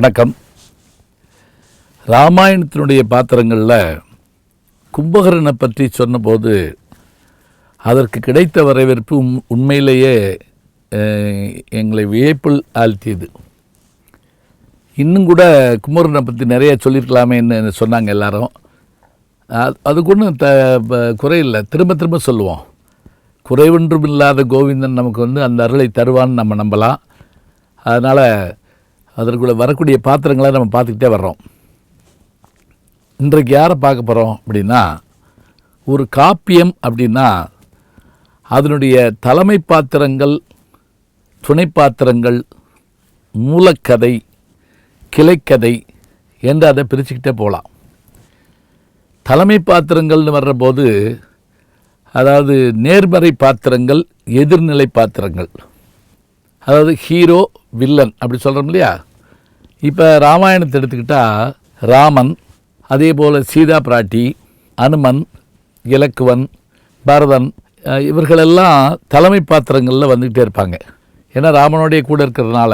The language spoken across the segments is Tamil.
வணக்கம். ராமாயணத்தினுடைய பாத்திரங்களில் கும்பகரனை பற்றி சொன்னபோது அதற்கு கிடைத்த வரவேற்பு உண்மையிலேயே எங்களை வியப்பில் ஆழ்த்தியது. இன்னும் கூட கும்பகரனை பற்றி நிறைய சொல்லியிருக்கலாமேன்னு சொன்னாங்க எல்லாரும். அது- அதுக்கு ஒன்றும் த ப- குறையில்லை திரும்ப திரும்ப சொல்லுவோம். குறைவொன்றும் இல்லாத கோவிந்தன் நமக்கு வந்து அந்த அருளை தருவான்னு நம்ம நம்பலாம். அதனால் அதற்குள்ளே வரக்கூடிய பாத்திரங்களை நம்ம பார்த்துக்கிட்டே வர்றோம். இன்றைக்கு யாரை பார்க்க போகிறோம் அப்படின்னா ஒரு காப்பியம் அப்படின்னா அதனுடைய தலைமை பாத்திரங்கள் துணை பாத்திரங்கள் மூலக்கதை கிளைக்கதை என்று அதை பிரிச்சுக்கிட்டே போகலாம். தலைமை பாத்திரங்கள்னு வர்றபோது அதாவது நேர்மறை பாத்திரங்கள் எதிர்நிலை பாத்திரங்கள். அதாவது ஹீரோ வில்லன் அப்படி சொல்கிறோம் இல்லையா? இப்போ ராமாயணத்தை எடுத்துக்கிட்டால் ராமன் அதே போல் சீதா பிராட்டி அனுமன் இலக்குவன் பரதன் இவர்களெல்லாம் தலைமை பாத்திரங்களில் வந்துக்கிட்டே இருப்பாங்க. ஏன்னா ராமனுடைய கூட இருக்கிறதுனால.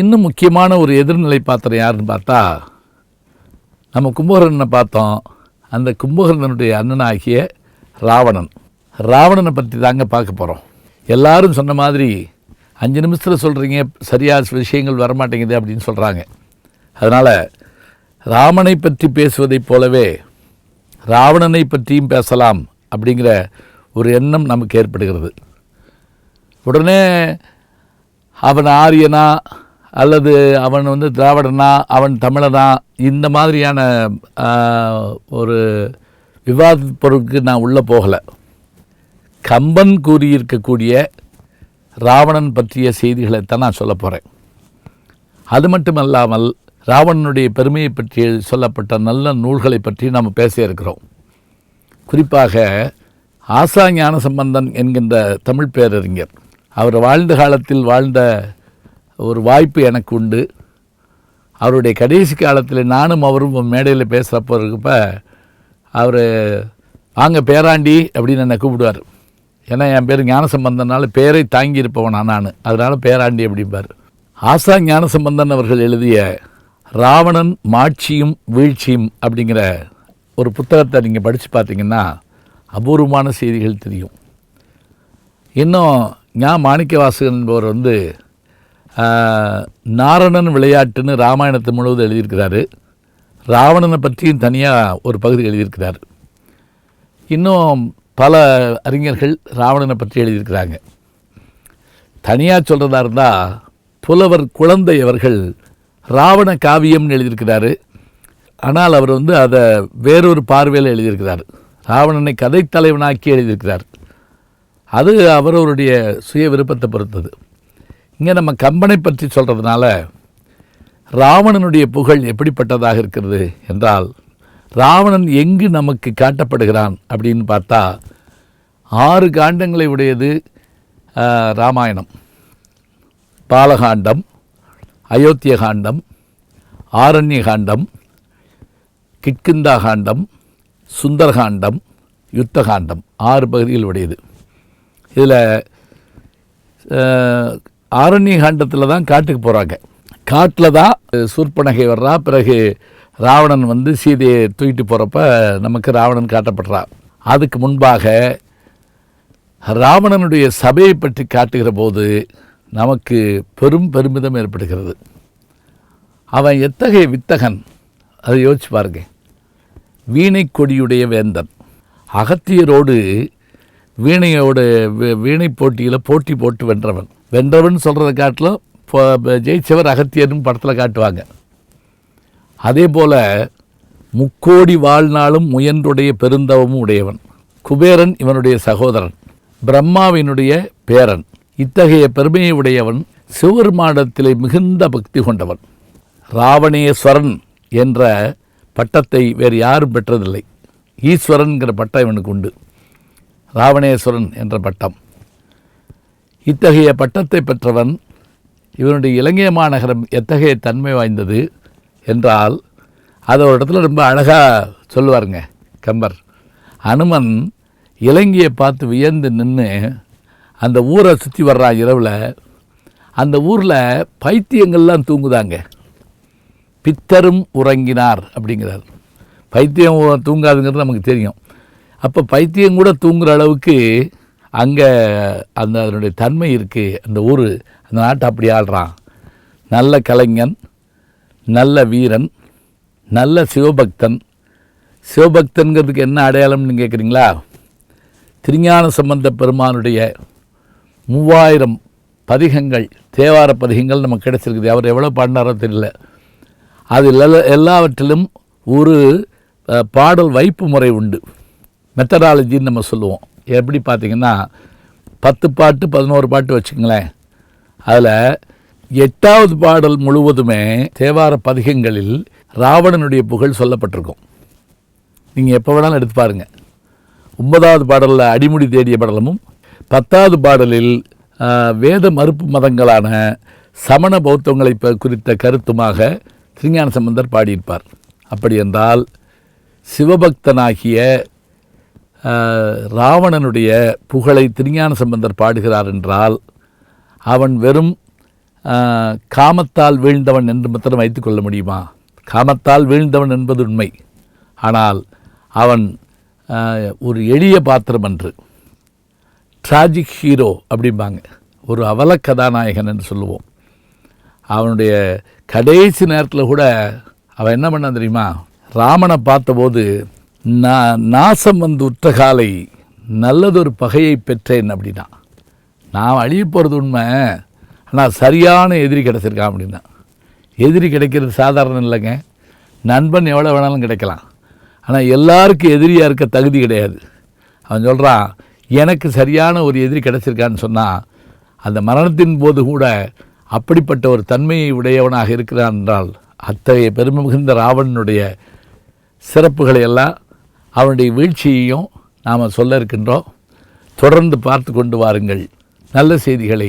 இன்னும் முக்கியமான ஒரு எதிர்நிலை பாத்திரம் யாருன்னு பார்த்தா நம்ம கும்பகர்ணனை பார்த்தோம். அந்த கும்பகர்ணனுடைய அண்ணனாகிய ராவணன். ராவணனை பற்றி தாங்க பார்க்க போகிறோம் எல்லாரும் சொன்ன மாதிரி அஞ்சு நிமிஷத்தில் சொல்கிறீங்க சரியாக விஷயங்கள் வரமாட்டேங்குது அப்படின்னு சொல்கிறாங்க அதனால் ராமனை பற்றி பேசுவதைப் போலவே ராவணனை பற்றியும் பேசலாம் அப்படிங்கிற ஒரு எண்ணம் நமக்கு ஏற்படுகிறது. உடனே அவன் ஆரியனா அல்லது அவன் வந்து திராவிடனா அவன் தமிழனா இந்த மாதிரியான ஒரு விவாத பொருளுக்கு நான் உள்ளே போகலை. கம்பன் கூறியிருக்கக்கூடிய ராவணன் பற்றிய செய்திகளைத்தான் நான் சொல்ல போகிறேன் அது மட்டுமல்லாமல் ராவணனுடைய பெருமையை பற்றி சொல்லப்பட்ட நல்ல நூல்களை பற்றி நாம் பேச இருக்கிறோம். குறிப்பாக ஆசா ஞான சம்பந்தன் என்கின்ற தமிழ் பேரறிஞர். அவர் வாழ்ந்த காலத்தில் வாழ்ந்த ஒரு வாய்ப்பு எனக்கு உண்டு. அவருடைய கடைசி காலத்தில் நானும் அவரும் மேடையில் பேசுகிறப்போ இருக்கப்ப அவர் வாங்க பேராண்டி அப்படின்னு என்னை கூப்பிடுவார். ஏன்னா என் பேர் ஞானசம்பந்தனால பேரை தாங்கியிருப்பவனா நான் அதனால் பேராண்டி அப்படிம்பார். ஆசா ஞானசம்பந்தன் அவர்கள் எழுதிய ராவணன் மாட்சியும் வீழ்ச்சியும் அப்படிங்கிற ஒரு புத்தகத்தை நீங்கள் படித்து பார்த்தீங்கன்னா அபூர்வமான செய்திகள் தெரியும். இன்னும் ஞா மாணிக்கவாசகன் என்பவர் வந்து நாரணன் விளையாட்டுன்னு ராமாயணத்தை முழுவதும் எழுதியிருக்கிறாரு. ராவணனை பற்றியும் தனியாக ஒரு பகுதி எழுதியிருக்கிறார். இன்னும் பல அறிஞர்கள் ராவணனை பற்றி எழுதியிருக்கிறாங்க. தனியாக சொல்கிறதா இருந்தால் புலவர் குழந்தை அவர்கள் ராவண காவியம்னு எழுதியிருக்கிறாரு. ஆனால் அவர் வந்து அதை வேறொரு பார்வையில் எழுதியிருக்கிறார். ராவணனை கதை தலைவனாக்கி எழுதியிருக்கிறார். அது அவரவருடைய சுய விருப்பத்தை பொறுத்தது. இங்கே நம்ம கம்பனை பற்றி சொல்கிறதுனால ராவணனுடைய புகழ் எப்படிப்பட்டதாக இருக்கிறது என்றால் ராவணன் எங்கு நமக்கு காட்டப்படுகிறான் அப்படின்னு பார்த்தா ஆறு காண்டங்களை உடையது ராமாயணம். பாலகாண்டம் அயோத்திய காண்டம் ஆரண்ய காண்டம் கிட்கிந்தா காண்டம் சுந்தரகாண்டம் யுத்தகாண்டம் ஆறு பகுதிகள் உடையது. இதில் ஆரண்ய காண்டத்தில் தான் காட்டுக்கு போகிறாங்க காட்டில் தான் சூர்பனகை வர்றா பிறகு ராவணன் வந்து சீதையை தூக்கிட்டு போகிறப்ப நமக்கு ராவணன் காட்டப்படுறான் அதுக்கு முன்பாக ராவணனுடைய சபையை பற்றி காட்டுகிற போது நமக்கு பெரும் பெருமிதம் ஏற்படுகிறது. அவன் எத்தகைய வித்தகன்? அதை யோசிச்சு பாருங்க. வீணை கொடியுடைய வேந்தன். அகத்தியரோடு வீணையோட வீணை போட்டியில் போட்டி போட்டு வென்றவன். வென்றவன் சொல்கிறத காட்டிலும் இப்போ ஜெயிச்சவர் அகத்தியர்னு படத்தில் காட்டுவாங்க. அதே போல் முக்கோடி வாழ்நாளும் முயன்றுடைய பெருந்தவமும் உடையவன். குபேரன் இவனுடைய சகோதரன். பிரம்மாவினுடைய பேரன். இத்தகைய பெருமையை உடையவன் சிவபெருமானிடத்திலே மிகுந்த பக்தி கொண்டவன். ராவணேஸ்வரன் என்ற பட்டத்தை வேறு யாரும் பெற்றதில்லை. ஈஸ்வரன்கிற பட்டம் இவனுக்கு உண்டு. ராவணேஸ்வரன் என்ற பட்டம். இத்தகைய பட்டத்தை பெற்றவன் இவனுடைய இலங்கை மாநகரம் எத்தகைய தன்மை வாய்ந்தது? என்றால் அதை ஒரு இடத்துல ரொம்ப அழகாக சொல்லுவாருங்க கம்பர். அனுமன் இலங்கையை பார்த்து வியந்து நின்று அந்த ஊரை சுற்றி வர்றான் இரவில் அந்த ஊரில் பைத்தியங்கள்லாம் தூங்குதாங்க. பித்தரும் உறங்கினார் அப்படிங்கிறார். பைத்தியம் தூங்காதுங்கிறது நமக்கு தெரியும். அப்போ பைத்தியம் கூட தூங்குற அளவுக்கு அங்கே அந்த அதனுடைய தன்மை இருக்குது அந்த ஊர் அந்த நாட்டை அப்படி ஆள்றான். நல்ல கலைஞன் நல்ல வீரன் நல்ல சிவபக்தன். சிவபக்தன்கிறதுக்கு என்ன அடையாளம்னு கேட்குறீங்களா திருஞான சம்பந்த பெருமானுடைய மூவாயிரம் பதிகங்கள் தேவார பதிகங்கள் நமக்கு கிடைச்சிருக்குது. அவர் எவ்வளோ பாடினாரோ தெரியல. அதில் எல்லாவற்றிலும் ஒரு பாடல் வைப்பு முறை உண்டு. மெத்தடாலஜின்னு நம்ம சொல்லுவோம். எப்படி பார்த்தீங்கன்னா பத்து பாட்டு பதினோரு பாட்டு வச்சுங்களேன் அதில் எட்டாவது பாடல் முழுவதுமே தேவார பதிகங்களில் ராவணனுடைய புகழ் சொல்லப்பட்டிருக்கும். நீங்கள் எப்போ வேணாலும் எடுத்து பாருங்கள் ஒன்பதாவது பாடலில் அடிமுடி தேடிய படலமும் பத்தாவது பாடலில் வேத மறுப்பு மதங்களான சமண பௌத்தங்களை குறித்த கருத்துமாக திருஞான சம்பந்தர் பாடியிருப்பார். அப்படி என்றால் சிவபக்தனாகிய ராவணனுடைய புகழை திருஞான சம்பந்தர் பாடுகிறார் என்றால் அவன் வெறும் காமத்தால் வீழ்ந்தவன் என்று மாத்திரம் வைத்துக்கொள்ள முடியுமா? காமத்தால் வீழ்ந்தவன் என்பது உண்மை. ஆனால் அவன் ஒரு எளிய பாத்திரம் அன்று. ட்ராஜிக் ஹீரோ அப்படிம்பாங்க. ஒரு அவல கதாநாயகன் என்று சொல்லுவோம். அவனுடைய கடைசி நேரத்தில் கூட அவன் என்ன பண்ண தெரியுமா? ராமனை பார்த்தபோது நான் நாசம் வந்து உற்ற காலை நல்லதொரு பகையை பெற்றேன் அப்படின்னா. நான் அழிய போகிறது உண்மை. ஆனால் சரியான எதிரி கிடச்சிருக்கான் அப்படின்னா. எதிரி கிடைக்கிறது சாதாரணம் இல்லைங்க. நண்பன் எவ்வளோ வேணாலும் கிடைக்கலாம். ஆனால் எல்லாருக்கும் எதிரியாக இருக்க தகுதி கிடையாது. அவன் சொல்கிறான் எனக்கு சரியான ஒரு எதிரி கிடச்சிருக்கான்னு சொன்னால் அந்த மரணத்தின் போது கூட அப்படிப்பட்ட ஒரு தன்மையை உடையவனாக இருக்கிறான் என்றால் அத்தகைய பெருமை மிகுந்த ராவணனுடைய சிறப்புகளை எல்லாம் அவனுடைய வீழ்ச்சியையும் நாம் சொல்ல இருக்கின்றோம். தொடர்ந்து பார்த்து கொண்டு வாருங்கள். நல்ல செய்திகளை